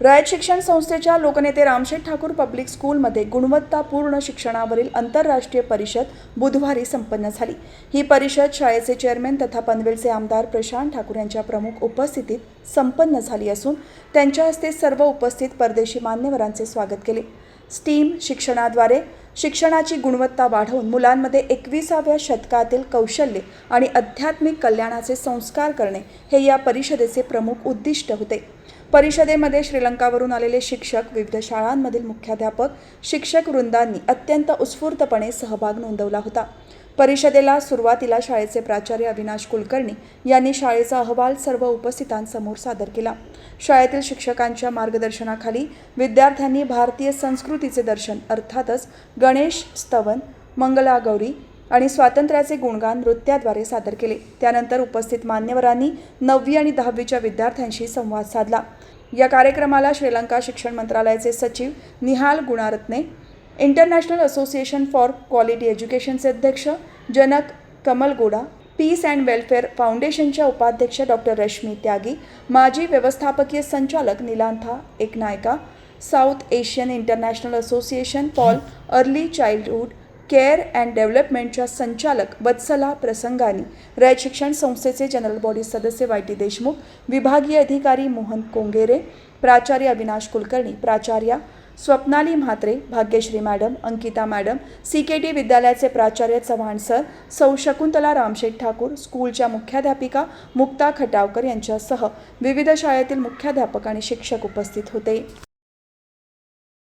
रयत शिक्षण संस्थेच्या लोकनेते रामशेठ ठाकूर पब्लिक स्कूलमध्ये गुणवत्तापूर्ण शिक्षणावरील आंतरराष्ट्रीय परिषद बुधवारी संपन्न झाली. ही परिषद शाळेचे चेअरमॅन तथा पनवेलचे आमदार प्रशांत ठाकूर यांच्या प्रमुख उपस्थितीत संपन्न झाली असून त्यांच्या हस्ते सर्व उपस्थित परदेशी मान्यवरांचे स्वागत केले. स्टीम शिक्षणाद्वारे शिक्षणाची गुणवत्ता वाढवून मुलांमध्ये एकविसाव्या शतकातील कौशल्य आणि आध्यात्मिक कल्याणाचे संस्कार करणे हे या परिषदेचे प्रमुख उद्दिष्ट होते. परिषदेमध्ये श्रीलंकावरून आलेले शिक्षक विविध शाळांमधील मुख्याध्यापक शिक्षक वृंदांनी अत्यंत उत्स्फूर्तपणे सहभाग नोंदवला होता. परिषदेला सुरुवातीला शाळेचे प्राचार्य अविनाश कुलकर्णी यांनी शाळेचा अहवाल सर्व उपस्थितांसमोर सादर केला. शाळेतील शिक्षकांच्या मार्गदर्शनाखाली विद्यार्थ्यांनी भारतीय संस्कृतीचे दर्शन अर्थातच गणेश स्तवन मंगलागौरी आणि स्वातंत्र्याचे गुणगान नृत्याद्वारे सादर केले. त्यानंतर उपस्थित मान्यवरांनी नववी आणि दहावीच्या विद्यार्थ्यांशी संवाद साधला. या कार्यक्रमाला श्रीलंका शिक्षण मंत्रालयाचे सचिव Nihal Gunaratne international association for quality एज्युकेशनचे अध्यक्ष Janaka Kamalgoda peace and welfare फाउंडेशनच्या उपाध्यक्ष डॉक्टर रश्मी त्यागी माजी व्यवस्थापकीय संचालक Nilantha Ekanayake South Asian international association for early childhood care and डेव्हलपमेंटच्या संचालक वत्सला प्रसंगानी रयत शिक्षण संस्थेचे जनरल बॉडी सदस्य वाय टी देशमुख विभागीय अधिकारी मोहन कोंगेरे प्राचार्य अविनाश कुलकर्णी प्राचार्या Swapnali Mhatre Bhagyashree madam Ankita madam C K T विद्यालयाचे प्राचार्य चव्हाण सर सौ शकुंतला रामशेठ ठाकूर स्कूलच्या मुख्याध्यापिका मुक्ता खटावकर यांच्यासह विविध शाळेतील मुख्याध्यापक आणि शिक्षक उपस्थित होते.